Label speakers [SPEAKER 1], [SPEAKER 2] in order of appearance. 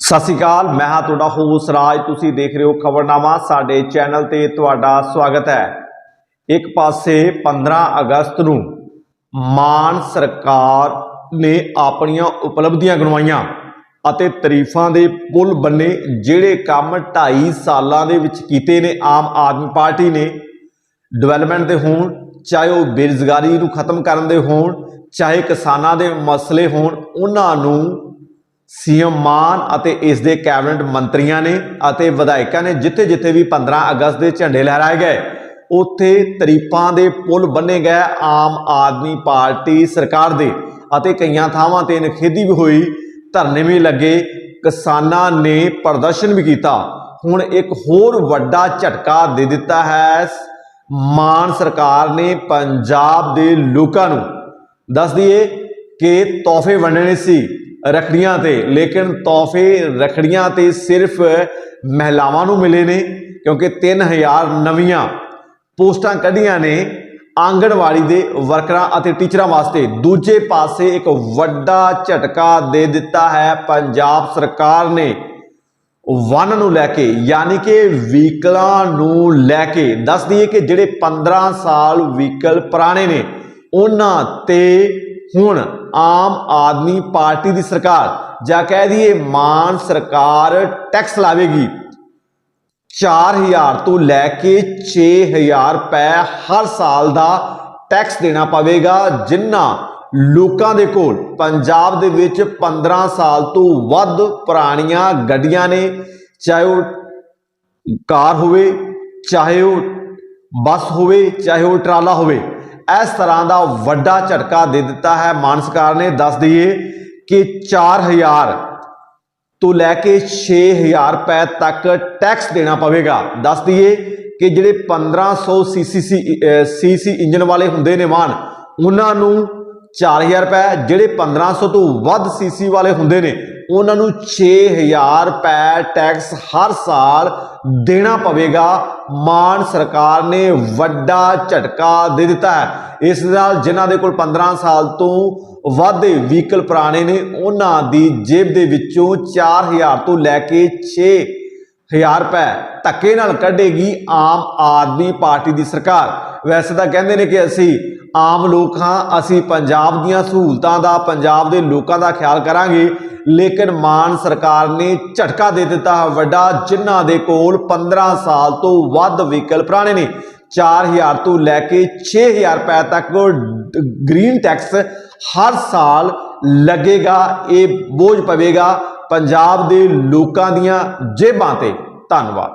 [SPEAKER 1] ਸਤਿ ਸ਼੍ਰੀ ਅਕਾਲ, ਮੈਂ ਹਾਂ ਤੁਹਾਡਾ ਹੋਸ ਰਾਜ, ਤੁਸੀਂ ਦੇਖ ਰਹੇ ਹੋ ਖਬਰਨਾਮਾ, ਸਾਡੇ ਚੈਨਲ ਤੇ ਤੁਹਾਡਾ ਸਵਾਗਤ ਹੈ। ਇੱਕ ਪਾਸੇ 15 ਅਗਸਤ ਨੂੰ ਮਾਨ ਸਰਕਾਰ ਨੇ ਆਪਣੀਆਂ ਉਪਲਬਧੀਆਂ ਗਣਵਾਈਆਂ ਅਤੇ ਤਾਰੀਫਾਂ ਦੇ ਪੁਲ ਬੰਨੇ, ਜਿਹੜੇ ਕੰਮ 2.5 ਸਾਲਾਂ ਦੇ ਵਿੱਚ ਕੀਤੇ ਨੇ, ਆਮ ਆਦਮੀ ਪਾਰਟੀ ਨੇ। ਡਿਵੈਲਪਮੈਂਟ ਦੇ ਹੋਣ, ਚਾਹੇ ਉਹ ਬੇਰੁਜ਼ਗਾਰੀ ਨੂੰ ਖਤਮ ਕਰਨ ਦੇ ਹੋਣ, ਚਾਹੇ ਕਿਸਾਨਾਂ ਦੇ ਮਸਲੇ ਹੋਣ, ਉਹਨਾਂ ਨੂੰ ਸੀਐਮ ਮਾਨ ਅਤੇ ਇਸ ਦੇ ਕੈਬਨਿਟ ਮੰਤਰੀਆਂ ਨੇ ਅਤੇ ਵਿਧਾਇਕਾਂ ਨੇ ਜਿੱਥੇ ਜਿੱਥੇ ਵੀ 15 ਅਗਸਤ ਦੇ ਝੰਡੇ ਲਹਿਰਾਏ ਗਏ, ਉੱਥੇ ਤਰੀਫਾਂ ਦੇ ਪੁਲ ਬੰਨੇ ਗਏ ਆਮ ਆਦਮੀ ਪਾਰਟੀ ਸਰਕਾਰ ਦੇ ਅਤੇ ਕਈਆਂ ਥਾਵਾਂ ਤੇ ਨਖੇਦੀ ਵੀ ਹੋਈ, ਧਰਨੇ ਵੀ ਲੱਗੇ, ਕਿਸਾਨਾਂ ਨੇ ਪ੍ਰਦਰਸ਼ਨ ਵੀ ਕੀਤਾ। ਹੁਣ ਇੱਕ ਹੋਰ ਵੱਡਾ ਝਟਕਾ ਦੇ ਦਿੱਤਾ ਹੈ, ਮਾਨ ਸਰਕਾਰ ਨੇ ਪੰਜਾਬ ਦੇ ਲੋਕਾਂ ਨੂੰ। ਦੱਸ ਦਈਏ ਕਿ ਤੋਹਫੇ ਵੰਡਣੇ ਸੀ। ਰਖੜੀਆਂ ਤੇ। ਲੇਕਿਨ ਤੋਹਫੇ ਰਖੜੀਆਂ ਤੇ ਸਿਰਫ ਮਹਿਲਾਵਾਂ ਨੂੰ ਮਿਲੇ ਨੇ, ਕਿਉਂਕਿ 3000 ਨਵੀਆਂ ਪੋਸਟਾਂ ਕੱਢੀਆਂ ਨੇ ਆਂਗਣਵਾੜੀ ਦੇ ਵਰਕਰਾਂ ਅਤੇ ਟੀਚਰਾਂ ਵਾਸਤੇ। ਦੂਜੇ ਪਾਸੇ ਇੱਕ ਵੱਡਾ ਝਟਕਾ ਦੇ ਦਿੱਤਾ ਹੈ, ਪੰਜਾਬ ਸਰਕਾਰ ਨੇ ਵਨ ਨੂੰ ਲੈ ਕੇ, ਯਾਨੀ ਕਿ ਵਹੀਕਲਾਂ ਨੂੰ ਲੈ ਕੇ। ਦੱਸ ਦਈਏ ਕਿ ਜਿਹੜੇ 15 ਸਾਲ ਵਹੀਕਲ ਪੁਰਾਣੇ ਨੇ, ਉਹਨਾਂ ਤੇ ਹੁਣ ਆਮ ਆਦਮੀ ਪਾਰਟੀ ਦੀ ਸਰਕਾਰ। ਜਾਂ ਕਹਿ ਦਈਏ ਮਾਨ ਸਰਕਾਰ ਟੈਕਸ ਲਾਵੇਗੀ। 4000 ਤੋਂ ਲੈ ਕੇ 6000 ਰੁਪਏ ਹਰ ਸਾਲ ਦਾ ਟੈਕਸ ਦੇਣਾ ਪਵੇਗਾ, ਜਿੰਨਾ ਲੋਕਾਂ ਦੇ ਕੋਲ। ਪੰਜਾਬ ਦੇ ਵਿੱਚ 15 ਸਾਲ ਤੋਂ ਵੱਧ ਪੁਰਾਣੀਆਂ ਗੱਡੀਆਂ ਨੇ, ਚਾਹੇ ਉਹ ਕਾਰ ਹੋਵੇ, ਚਾਹੇ ਉਹ ਬੱਸ ਹੋਵੇ, ਚਾਹੇ ਉਹ ਟਰਾਲਾ ਹੋਵੇ। ਇਸ ਤਰ੍ਹਾਂ ਦਾ ਵੱਡਾ ਝਟਕਾ ਦੇ ਦਿੱਤਾ ਹੈ। ਮਾਨ ਸਰਕਾਰ ਨੇ ਦੱਸ ਦਈਏ ਕਿ 4000 ਤੋਂ ਲੈ ਕੇ 6000 ਰੁਪਏ ਤੱਕ ਟੈਕਸ ਦੇਣਾ ਪਵੇਗਾ। ਦੱਸ ਦਈਏ ਕਿ ਜਿਹੜੇ 1500 ਸੀਸੀਸੀ ਸੀਸੀ ਇੰਜਨ ਵਾਲੇ ਹੁੰਦੇ ਨੇ ਵਾਹਨ ਉਹਨਾਂ ਨੂੰ 4000 ਰੁਪਏ, ਜਿਹੜੇ 1500 ਤੋਂ ਵੱਧ ਸੀਸੀ ਵਾਲੇ ਹੁੰਦੇ ਨੇ ਉਹਨਾਂ ਨੂੰ 6000 ਰੁਪਏ ਟੈਕਸ ਹਰ ਸਾਲ ਦੇਣਾ ਪਵੇਗਾ। ਮਾਨ ਸਰਕਾਰ ਨੇ ਵੱਡਾ ਝਟਕਾ ਦੇ ਦਿੱਤਾ ਹੈ। ਇਸ ਨਾਲ ਜਿਨ੍ਹਾਂ ਦੇ ਕੋਲ 15 ਸਾਲ ਤੋਂ ਵੱਧ ਵਹੀਕਲ ਪੁਰਾਣੇ ਨੇ, ਉਹਨਾਂ ਦੀ ਜੇਬ ਦੇ ਵਿੱਚੋਂ 4000 ਤੋਂ ਲੈ ਕੇ 6000 ਰੁਪਏ ਧੱਕੇ ਨਾਲ ਕੱਢੇਗੀ ਆਮ ਆਦਮੀ ਪਾਰਟੀ ਦੀ ਸਰਕਾਰ। ਵੈਸੇ ਤਾਂ ਕਹਿੰਦੇ ਨੇ ਕਿ ਅਸੀਂ ਆਮ ਲੋਕ ਹਾਂ, ਅਸੀਂ ਪੰਜਾਬ ਦੀਆਂ ਸਹੂਲਤਾਂ ਦਾ, ਪੰਜਾਬ ਦੇ ਲੋਕਾਂ ਦਾ ਖਿਆਲ ਕਰਾਂਗੇ। ਲੇਕਿਨ ਮਾਨ ਸਰਕਾਰ ਨੇ ਝਟਕਾ ਦੇ ਦਿੱਤਾ। ਹੈ ਵੱਡਾ ਜਿਨ੍ਹਾਂ ਦੇ ਕੋਲ 15 ਸਾਲ ਤੋਂ ਵੱਧ ਵਹੀਕਲ ਪੁਰਾਣੇ ਨੇ। 4000 ਤੋਂ ਲੈ ਕੇ 6000 ਰੁਪਏ ਤੱਕ ਗ੍ਰੀਨ ਟੈਕਸ ਹਰ ਸਾਲ ਲੱਗੇਗਾ, ਇਹ ਬੋਝ ਪਵੇਗਾ ਪੰਜਾਬ ਦੇ ਲੋਕਾਂ ਦੀਆਂ ਜੇਬਾਂ ਤੇ। ਧੰਨਵਾਦ।